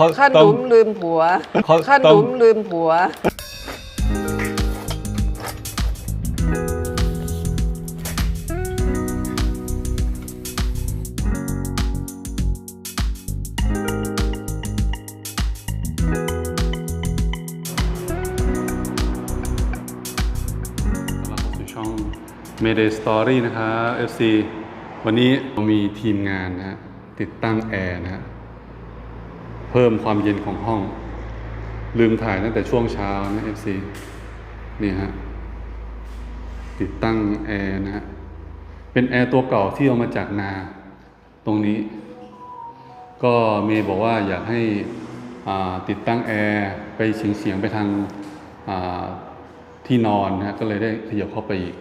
เขาขนต้องมลืมผัวเขาขนต้องมลืมผัวต้อนรับเข้าสู่ช่อง Mayday Story นะครับ FC วันนี้เรามีทีมงานนะฮะติดตั้งแอร์นะฮะ เพิ่มความเย็นของห้อง ลืมถ่ายตั้งแต่ช่วงเช้านะ FC นี่ฮะติดตั้งแอร์นะฮะเป็นแอร์ตัวเก่าที่เอามาจากนาตรงนี้ ก็เมย์บอกว่าอยากให้อ่าติดตั้งแอร์ไปเฉียงเฉียงไปทางาที่นอนนะฮะก็เลยได้ขยับเข้าไปอีก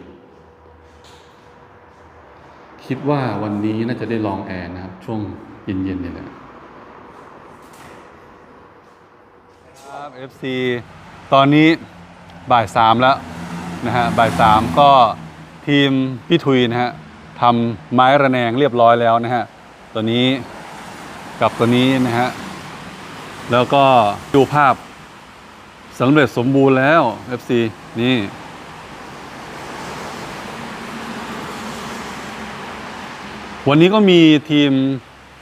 คิดว่าวันนี้น่าจะได้ลองแอร์นะครับ ช่วงเย็นๆเนี่ยแหละ ครับ FC ตอนนี้บ่ายสามแล้วนะฮะบ่ายสามก็ทีมพี่ทุยนะฮะทำไม้ระแนงเรียบร้อยแล้วนะฮะตัวนี้กับตัวนี้นะฮะแล้วก็ดูภาพสำเร็จสมบูรณ์แล้ว FC นี่วันนี้ก็มีทีม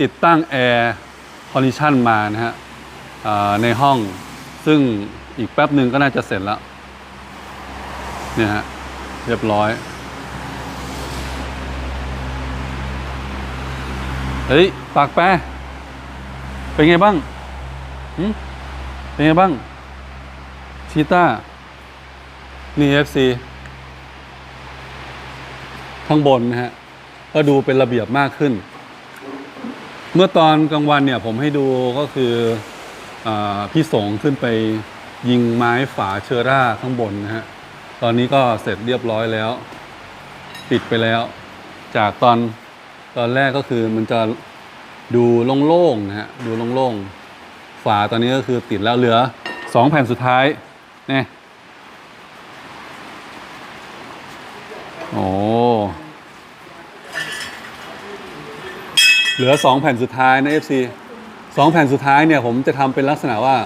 ติดตั้งแอร์คอนดิชันมานะฮะในห้อง ซึ่งอีกแป๊บหนึ่งก็น่าจะเสร็จแล้ว เนี่ยฮะ เรียบร้อย เฮ้ย ปากแปรเป็นไงบ้างหึเป็นไงบ้าง ชีต้า นี่ FC ข้างบนนะฮะ ก็ดูเป็นระเบียบมากขึ้น เมื่อตอนกลางวันเนี่ย ผมให้ดูก็คือ พี่สงขึ้นไปยิงไม้ฝาเชอร่าข้างบนนะฮะ ตอนนี้ก็เสร็จเรียบร้อยแล้วปิดไปแล้ว จากตอนตอนแรกก็คือมันจะดูโล่งๆนะฮะ ดูโล่งๆ ฝาตอนนี้ก็คือติดแล้วเหลือสองแผ่นสุดท้ายเนี่ยโอ้เหลือสองแผ่นสุดท้ายนะ FC สองแผ่นสุดท้ายเนี่ยผมจะทำเป็นลักษณะว่า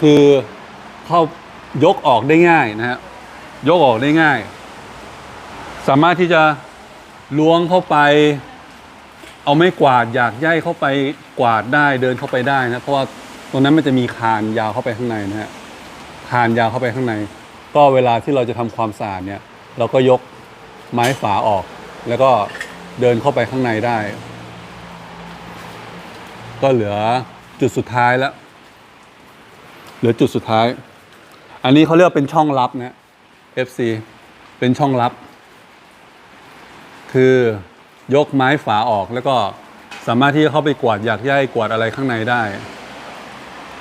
คือเข้ายกออกได้ง่ายนะฮะยกออกได้ง่าย สามารถที่จะล้วงเข้าไป เอาไม่กวาดอยากย่ายเข้าไปกวาดได้เดินเข้าไปได้นะเพราะว่าตรงนั้นมันจะมีคานยาวเข้าไปข้างในนะฮะคานยาวเข้าไปข้างใน ก็เวลาที่เราจะทำความสะอาดเนี่ย เราก็ยกไม้ฝาออก แล้วก็เดินเข้าไปข้างในได้ ก็เหลือจุดสุดท้ายแล้ว เหลือจุดสุดท้าย อันนี้เขาเรียกเป็นช่องลับนะ FC เป็นช่องลับ คือยกไม้ฝาออกแล้วก็สามารถที่จะเข้าไปกวาดอยากย่ายกวาดอะไรข้างในได้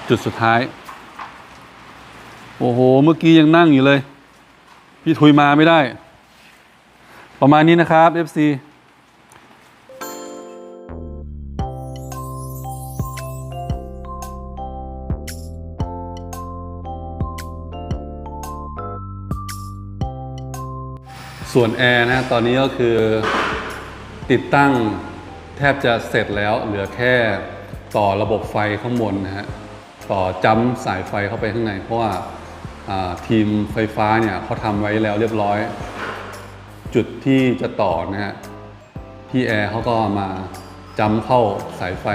จุดสุดท้าย โอ้โห เมื่อกี้ยังนั่งอยู่เลย พี่ทุยมาไม่ได้ ประมาณนี้นะครับ FC ส่วนแอร์นะตอนนี้ก็คือติดตั้งแทบจะเสร็จแล้วเหลือแค่ต่อระบบไฟข้างบนนะฮะต่อจ้ำสายไฟเข้าไปข้างในเพราะว่าทีมไฟฟ้าเนี่ยเขาทำไว้แล้วเรียบร้อย จุดที่จะต่อนะฮะพี่แอร์เขาก็มาจ้ำเข้าสายไฟ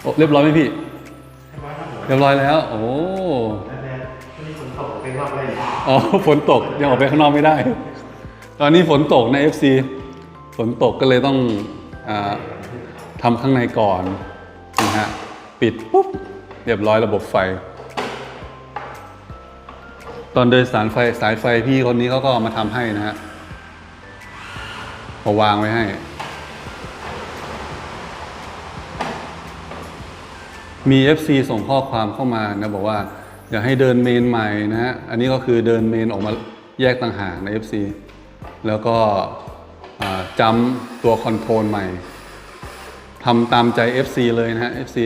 โอ้เรียบร้อยไหมพี่ เรียบร้อยแล้ว โอ้ อ๋อฝนตกยังออกไปข้างนอกไม่ได้ ตอนนี้ฝนตกใน FC ฝนตกก็เลยต้องอทำข้างในก่อนนะฮะปิดปุ๊บเรียบร้อยระบบไฟ ตอนเดินสายไฟสายไฟพี่คนนี้เขาก็มาทำให้นะฮะมาวางไว้ให้ มี FC ส่งข้อความเข้ามานะบอกว่า อย่าให้เดินเมนใหม่นะฮะ อันนี้ก็คือเดินเมนออกมาแยกต่างหากใน FC แล้วก็จำตัวคอนโทรลใหม่ทำตามใจ FC เลยนะฮะ FC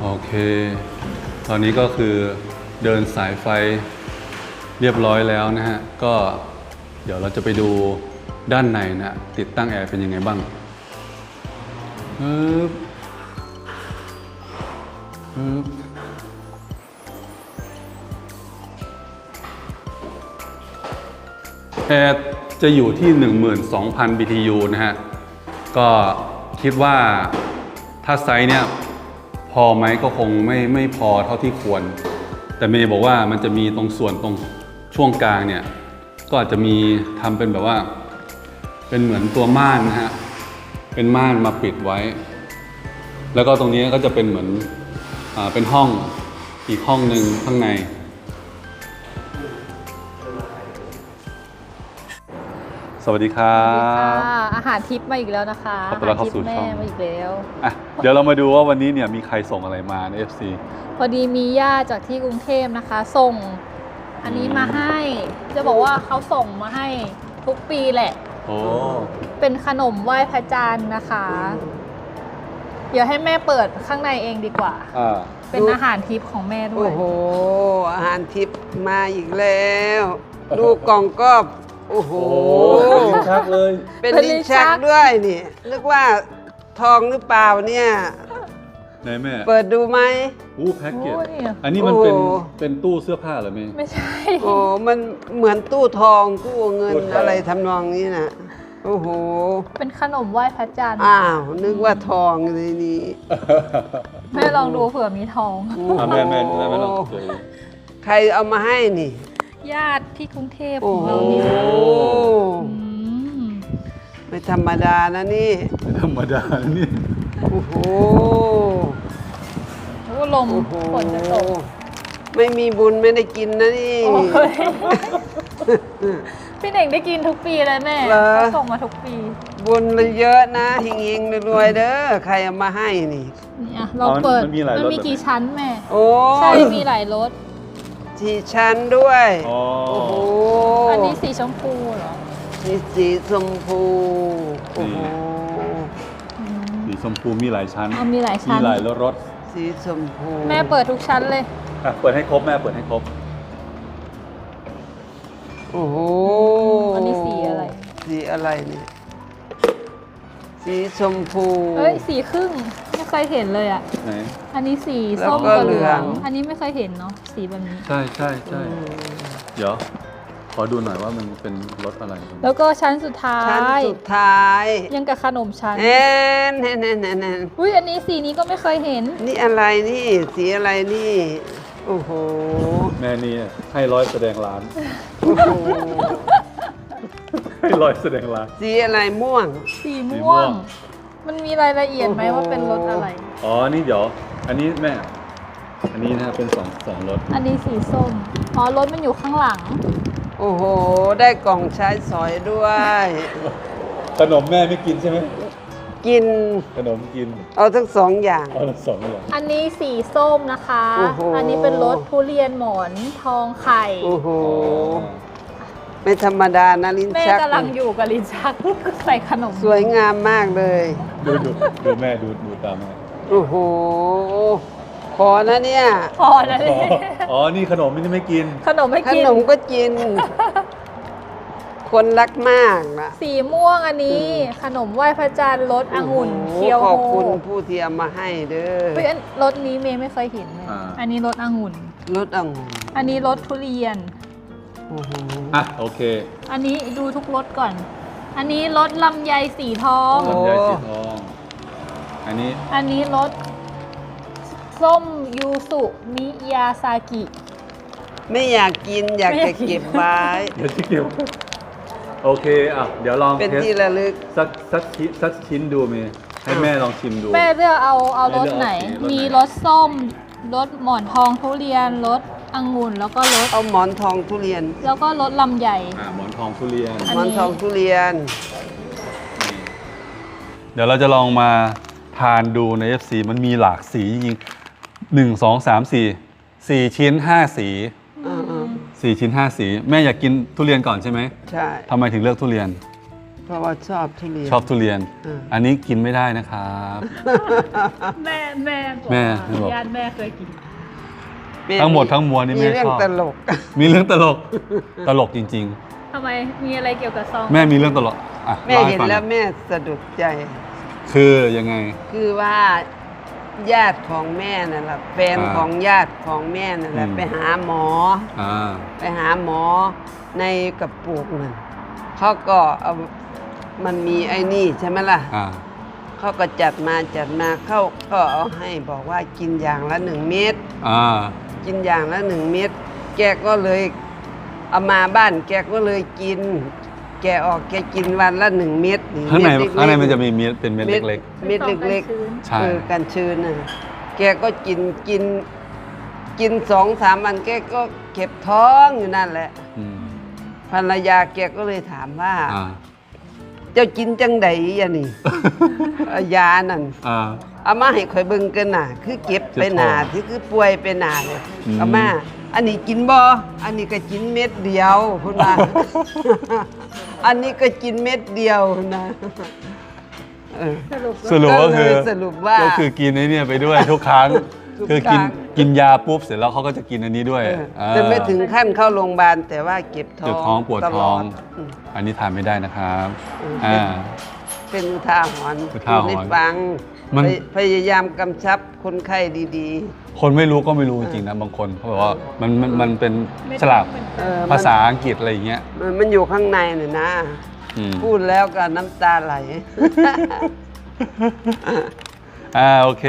โอเค ตอนนี้ก็คือเดินสายไฟ เรียบร้อยแล้วนะฮะ ก็เดี๋ยวเราจะไปดูด้านในนะติดตั้งแอร์เป็นยังไงบ้างปึ๊บปึ๊บแอร์จะอยู่ที่ 12,000 BTU นะฮะ ก็คิดว่าถ้าไซส์เนี่ยพอไหมก็คงไม่ไม่พอเท่าที่ควร แต่เมย์บอกว่ามันจะมีตรงส่วนตรง ช่วงกลางเนี่ยก็อาจจะมีทำเป็นแบบว่า เป็นเหมือนตัวม่านนะฮะเป็นม่านมาปิดไว้ แล้วก็ตรงนี้ก็จะเป็นเหมือนอ่าเป็นห้องอีกห้องหนึ่งข้างใน สวัสดีครัสวัสดีบค่ะอาหารทิปมาอีกแล้วนะคะขอต้อนรับเข้าสู่หรทิปช่แม่องมาอีกแล้วอะเดี๋ยวเรามาดูว่าวันนี้เนี่ยมีใครส่งอะไรมาใน FC พอดีมีญาติจากที่กรุงเทพนะคะ ส่ง อันนี้มาให้ จะบอกว่าเขาส่งมาให้ทุกปีแหละ โอ้ เป็นขนมไหว้พระจันทร์นะคะ เดี๋ยวให้แม่เปิดข้างในเองดีกว่า อ่า เป็นอาหารทิปของแม่ด้โอ้วย โห อาหารทิพย์มาอีกแล้ว ดูกล่องก็ โอ้โหชักเลย เป็นลิ้นชักด้วยนี่นึกว่าทองหรือเปล่าเนี่ย ไหนแม่เปิดดูไหม อู้แพ็กเกจ โอ้ย อันนี้มันเป็นโอ้ เป็นตู้เสื้อผ้าเหรอแม่ ไม่ใช่ โอ้มันเหมือนตู้ทองตู้เงินตู้ทอง อะไรทำนองนี้นะโอ้โห เป็นขนมไหว้พระจันทร์อ้าว นึกว่าทองในนี้แม่ลองดูเผื่อมีทองอะแม่แม่แม่ไม่ต้องเจอ ใครเอามาให้นี่ ญาติที่กรุงเทพโอ้ของโห เรานี่ค่ะอืมไม่ธรรมดานะนี่ ไม่ธรรมดานะนี่โอ้โห โอ้ลมโอ้โหฝนจะตก ไม่มีบุญไม่ได้กินนะนี่ โอ้ยพี่เน่งได้กินทุกปีเลยแม่เหรอ เขาส่งมาทุกปีบุญมันเยอะนะหิงหิงๆรวยๆเด้อใครเอามาให้นี่ นี่อะเราเปิดมันมีหลายรมัสมีกี่ชั้นแม่ โอ้ใช่มีหลายรสสีชั้นด้วย อ๋อ โอ้โหอันนี้สีชมพูเหรอมีสีชมพูโอ้โห อืม สีชมพูมีหลายชั้นเอามีหลายชั้น มีหลายรสร สสีชมพูแม่เปิดทุกชั้นเลย อะเปิดให้ครบแม่เปิดให้ครบ โอ้โหอันนี้สีอะไร สีอะไรเนี่ยสีชมพู เอ้ยสีครึ่งไม่เคยเห็นเลยอะ ไหน อันนี้สีแล้วส้มก็กับเหลือง เหลือง อันนี้ไม่เคยเห็นเนาะสีแบบนี้ ใช่ใช่ใช่เดี๋ยวข อดูหน่อยว่ามันเป็นรสอะไรแล้วก็ชั้นสุดท้าชั้นย สุดท้ายยังกับขนมชั้น เอ็นเห็นเห็นเห็นเห็นอุ้ยอันนี้สีนี้ก็ไม่เคยเห็น นี่อะไรนี่ สีอะไรนี่ โอ้โห แม่นี่ให้ร้อยแสดงร้าน โอ้โห ให้ร้อยแสดงร้าน สีอะไรม่วง สีสีม่ม่ววง ง มันมีรายละเอียดไหมโอ้โห ว่าเป็นรสอะไร อ๋อ นี่เดี๋ยว อันนี้แม่ อันนี้นะฮะเป็นสองสองรส อันนี้สีส้ม อ๋อรถมันอยู่ข้างหลัง โอ้โห ได้กล่องใช้สอยด้วย ขนมแม่ไม่กินใช่ไหมกิน ขนมกินเอาทั้งสองอย่าง เอาละสองอย่างอันนี้สีส้มนะคะ โอ้โห อันนี้เป็นรสทุเรียนหมอนทองไข่ โอ้โห ไม่ธรรมดานะลิ้นแม่ชัก กำลังอยู่กับลิ้นชัก ใส่ขนมสวยงามมากเลย ดูดูดูแม่ดูดูตามแม่โอ้โห ขอนะเนี่ย พอแล้วอ๋ออ๋อ นี่ขนมนี่ไม่กิน ขนมให้ขกินนมก็กิน คนรักมากนะสีม่วงอันนี้ ขนมไหว้พระจันทร์รสองุ่นโโหเคียวขโฮอบคุณผู้ที่เอามาให้เด้อเฮ้ยอันรสนี้เมย์ไม่เคยเห็นเลยอ่า อันนี้รสองุ่น รสองุ่นอันนี้รสทุเรียน โอ้โหอะ โอเคอันนี้ดูทุกรสก่อน อันนี้รสลำไยสีทอง ลำไยสีทอง อันนี้อันนี้รส ส้มยูสุมิยาซากิ ไม่อยากกินอยากไม่อยาจะกกินเก็บไว้ เดี๋ยวจะเกี่ยวโอเคอะเดี๋ยวลองเป็นเทสที่ระลึก สักสักชิ้นสักชิ้นดูเมย์ให้แม่ลองชิมดู แม่เลือกเอาเอารสไหน แม่เลือกเอาสีรสไหน มีรสส้มรสหมอนทองทุเรียนรสองุ่นแล้วก็รสเอาหมอนทองทุเรียน แล้วก็รสลำไย อะหมอนทองทุเรียน อันหมนี้อนทองทุเรียน เดี๋ยวเราจะลองมาทานดูใน FC มันมีหลากสีจริงๆ หนึ่งสองสามสี่สี่ชิ้นห้าสีอ่าสี่ชิ้นห้าสี แม่อยากกินทุเรียนก่อนใช่ไหมๆใช่ ทำไมถึงเลือกทุเรียน เพราะว่าชอบทุเรียน ชอบทุเรียน อืม อันนี้กินไม่ได้นะครับ แม่แม่บอกแม่ว่าบอก ญาติแม่เคยกินแม่ทั้งหมดทั้งมวลนี่มีแม่เรื่อชงอบ ตลก มีเรื่องตลก ตลกจริง ทำไมมีอะไรเกี่ยวกับซอง ๆ แม่มีเรื่องตลกอะแม่ล่าให้เห็นฟังแล้วแม่สะดุดใจ คือยังไง คือว่า ญาติของแม่นั่นแหละแฟนอ่าของญาติของแม่นั่นแหละอืม ไปหาหมอ อ่า ไปหาหมอในกระปุกนั่นเขาก็เอามันมีไอ้นี่ใช่ไหมล่ะอ่า เขาก็จัดมาจัดมาเขาก็เอาให้บอกว่ากินอย่างละหนึ่งเม็ด อ่า กินอย่างละหนึ่งเม็ด แกก็เลยเอามาบ้านแกก็เลยกิน แกออกแกกินวันละหนึ่งเม็ดรือข้างในเม็ดเล็กๆข้างในมันจะมีเม็ดเป็นเม็ดเล็ก เม็ดเล็กๆใช่ๆเออกันชื้นน่ะแกก็กินกิน กินสองสามวันแกก็เก็บท้องอยู่นั่นแหละๆอืมภรรยาแกก็เลยถามว่า อ่าเจ้ากินจังไดยะนี่ เอายานั่น อ่า เอามาให้ข่อยเบิ่งกันน่ะ คือเก็บไปหนาเจ็บท้องที่คือป่วยไปหนาเลยอืม เอามา อันนี้กินบ่อันนี้ก็กินเม็ดเดียวพุ่นว่า อันนี้ก็กินเม็ดเดียวนะเออ สรุปสรุปก็คือก็เลยสรุปว่าก็คือกินไอ้เนี่ยไปด้วยทุกครั้ง ทุกคือกินครั้ง กินยาปุ๊บเสร็จแล้วเขาก็จะกินอันนี้ด้วยเอออ่าแต่ไม่ถึงขั้นเข้าโรงพยาบาลแต่ว่าเก็บท้องเจ็บท้องปวดตลท้องอืมอันนี้ทานไม่ได้นะครับ อืม อ่า เป็นอุทาหรณ์อุทาหรณ์ ให้ฟัง มัน พยพยายามกำชับคนไข้ดีคนไม่รู้ก็ไม่รู้จริงๆนะบางคนเขาบอกว่ามันมันมันเป็นไม่ฉลากเป็นๆเออมันภาษาอังกฤษอะไรอย่างเงี้ยมันมันอยู่ข้างในน่ะนะ อืมพูดแล้วก็น้ำตาไหล อ่าโอเค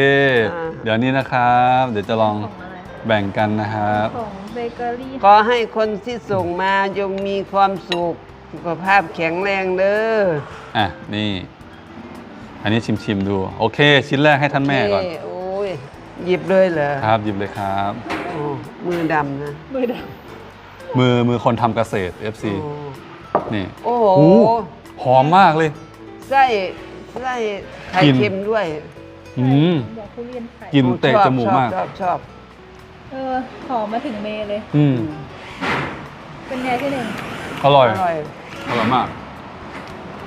อ่า เดี๋ยวนี้นะครับ เดี๋ยวจะลองของอะไรแบ่งกันนะครับ ของเบเกอรี่ขอให้คนที่ส่งมาจงมีความสุข สุขภาพแข็งแรงเด้อ อะนี่ อันนี้ชิมชิมๆดู โอเค ชิ้นแรกให้ท่านแม่ก่อนเโอ้ยหยิบเลยเหรอครับหยิบเลยครับ โอ้มือดำนะมือดมือมือคนทำเกษตร FC โอ้นี่โอ้โหโอ้หอมมากเลย ไส้ไส้ไข่กิน เค็มด้วยำอืม หมวกทุเรียนไข่กินโอ้เตะชอบจมูกมาก ชอบชอบเออหอมมาถึงเมย์เลย อืม เป็นไงที่หนึ่งอร่อย อร่อยอร่อยมาก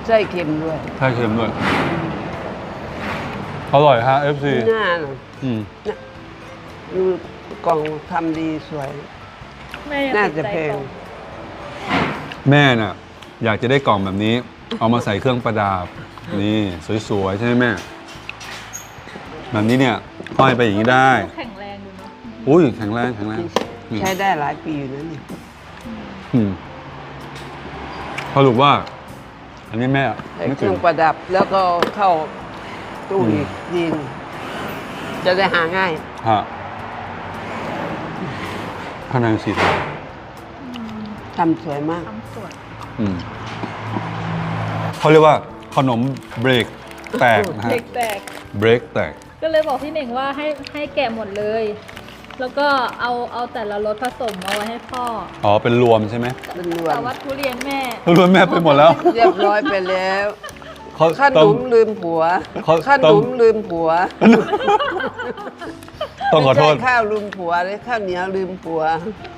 ไส้เค็มด้วยใช่เค็มด้วย อร่อยฮะ FC หน้าน่ะอืมดูกล่องทำดีสวย แม่ยังน่าติดจะใจแพง กล่องแม่น่ะ อยากจะได้กล่องแบบนี้ เอามาใส่เครื่องประดับ นี่ สวยๆ ใช่ไหมแม่ แบบนี้เนี่ยห้อยไปอย่างนี้ได้ แข็งแรงดูเนาะอุ้ยแข็งแรงแข็งแรงนี่ใช้ได้หลายปีอยู่นะนี่อืมสรุปว่า อันนี้แม่ใช้ไม่เคถึรื่ง องประดับแล้วก็เข้า ตู้อืมอีกดีนจะได้หาง่าย ฮะข้างในสีทองทำสวยมาก ทำสวยอืมเขาเรียกว่าขนมเบรกแตกนะฮะ เด็กแตก เบรกแตก ก็เลยบอกพี่เน่งว่าให้ให้แกะหมดเลย แล้วก็เอาเอาแต่ละรสผสมเอาไว้ให้พ่อ อ๋อ เป็นรวมใช่ไหมเป็นรวแต่มว่าทุเรียนแม่ รวมแม่ไปหมดแล้ว เรียบร้อยไปแล้วเขาขนต้องมลืมผัวเขาขต้นองมลืมผัวต้องขอโทษ ไม่ใช่ข้าวลืมผัวเลยข้าวเหนียวลืมผัว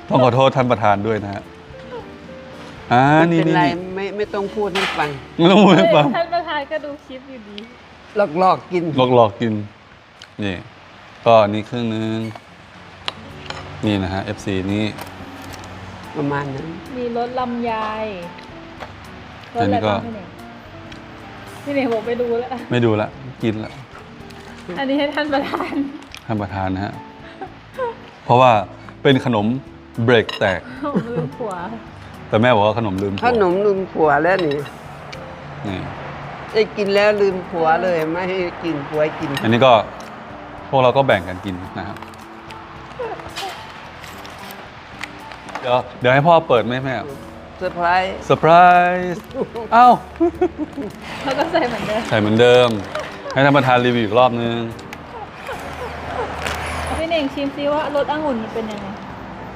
ต้องขอโทษท่านประธานด้วยนะฮะอ่านี่เป็นนี่ไรนี่ไม่ไม่ต้องพูดให้ฟังไม่ต้องพูดให้ฟัง ท่านประธานก็ดูคลิปอยู่ดี หลอกหลอกๆกินหลอกหลอกกิน นี่ ก็อันนี้ครึ่งนึง นี่นะฮะ FC นี่ประมาณนั้นมีรสลำไยรอัสนอะไรนี้ก็บ้างพี่เน่ง พี่เน่งบอกไปดูแล้ว ไม่ดูละกินละอันนี้ให้ท่านประธานท่านประธานนะฮะ เพราะว่าเป็นขนมเบรกแตกของลืมผัว แต่แม่บอกว่าขนมลืมขผัวนมลืมผัวแล้วนี่นี่ได้กินแล้วลืมผัวเลยไม่ให้กินผัวให้กิน อันนี้ก็พวกเราก็แบ่งกันกินนะครับเดี๋ยวเดี๋ยวให้พ่อเปิดไหมแม่ เซอร์ไพรส์เซอร์ไพรส์เอ้าแล้วก็ใส่เหมือนเดิมใส่เหมือนเดิม ให้ท่านประธานรีวิวอีกรอบนึงพี่เน่งชิมซิว่ารสองุ่นมันเป็นยังไง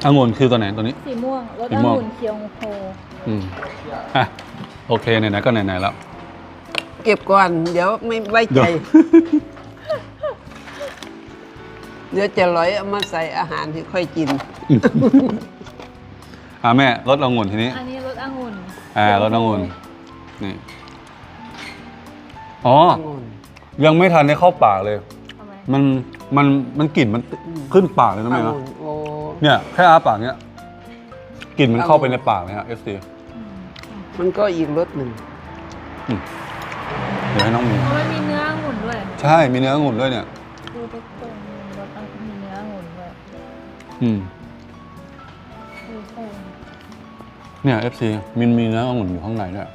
องุ่นคือตัวไหนตัวนี้ สีม่วงรสสีอม่วงงุ่นเคียวโฮอืมอะโอเคไหนๆก็ไหนๆแล้ว เก็บก่อน เดี๋ยวไม่ไว้เดี๋ใจยวเดี๋ยวจะร้อยเอามาใส่อาหารที่ค่อยกิน อะแม่รสองุ่นทีนี้ อันนี้รสองุ่นอ่ารสองุ่นนี่อ๋อองุ่นยังไม่ทันได้เข้าปากเลย ทำไมมันมันมันกลิ่นมันขึ้นปากเลยนะแม่องุ่เนาะนโอ้ เนี่ยแค่อาปากเนี่ยกลิ่นมันเข้าไปในปากเลยฮะ FC มันก็อีกรสหนึ่ง เดี๋ยวให้น้องมี เพราะมันมีเนื้อองุ่นด้วยใช่มีเนื้อองุ่นด้วยเนี่ย ดูทุกคนรสต้องมีเนื้อองุ่นด้วยอืม เนี่ย FC มินมีเนื้อองุ่นอยู่ข้างในด้วย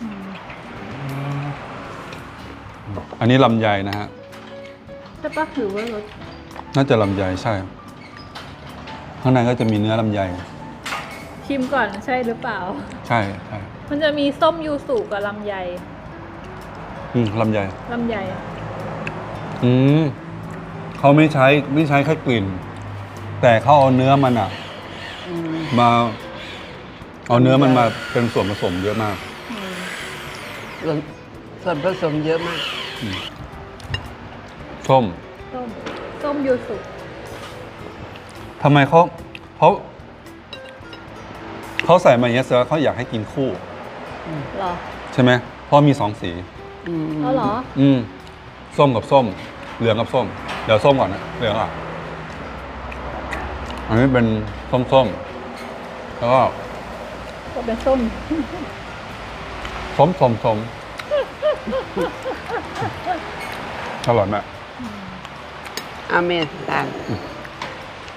อืมอันนี้ลำไยนะฮะใช่ปะหรือว่ารสน่าจะลำไยใช่ ข้างในก็จะมีเนื้อลำไย ชิมก่อนใช่หรือเปล่า ใช่ใช่มันจะมีส้มยูสุกับลำไยอืมลำไยลำไยอืมเขาไม่ใช้ไม่ใช้แค่กลิ่น แต่เขาเอาเนื้อมันอะอื มมาเอาเนื้อมันมาเป็นส่วนผสมเยอะมากอืมส่วนส่วนผสมเยอะมากส้มส้มส้มยูสุทำไมเขาเขาเขาใส่มาอย่างเงี้ยแสดงว่าเขาอยากให้กินคู่ เหรอใช่ไหมเพราะมีสองสีอืมเอาเหรอ อืมส้มกับส้ม เหลืองกับส้ม เดี๋ยวส้มก่อนนะเหลืองอะ อันนี้เป็นส้มส้มๆ แล้วก็ก็เป็นส้มส้มส้มส้มอร่อยไหมากอ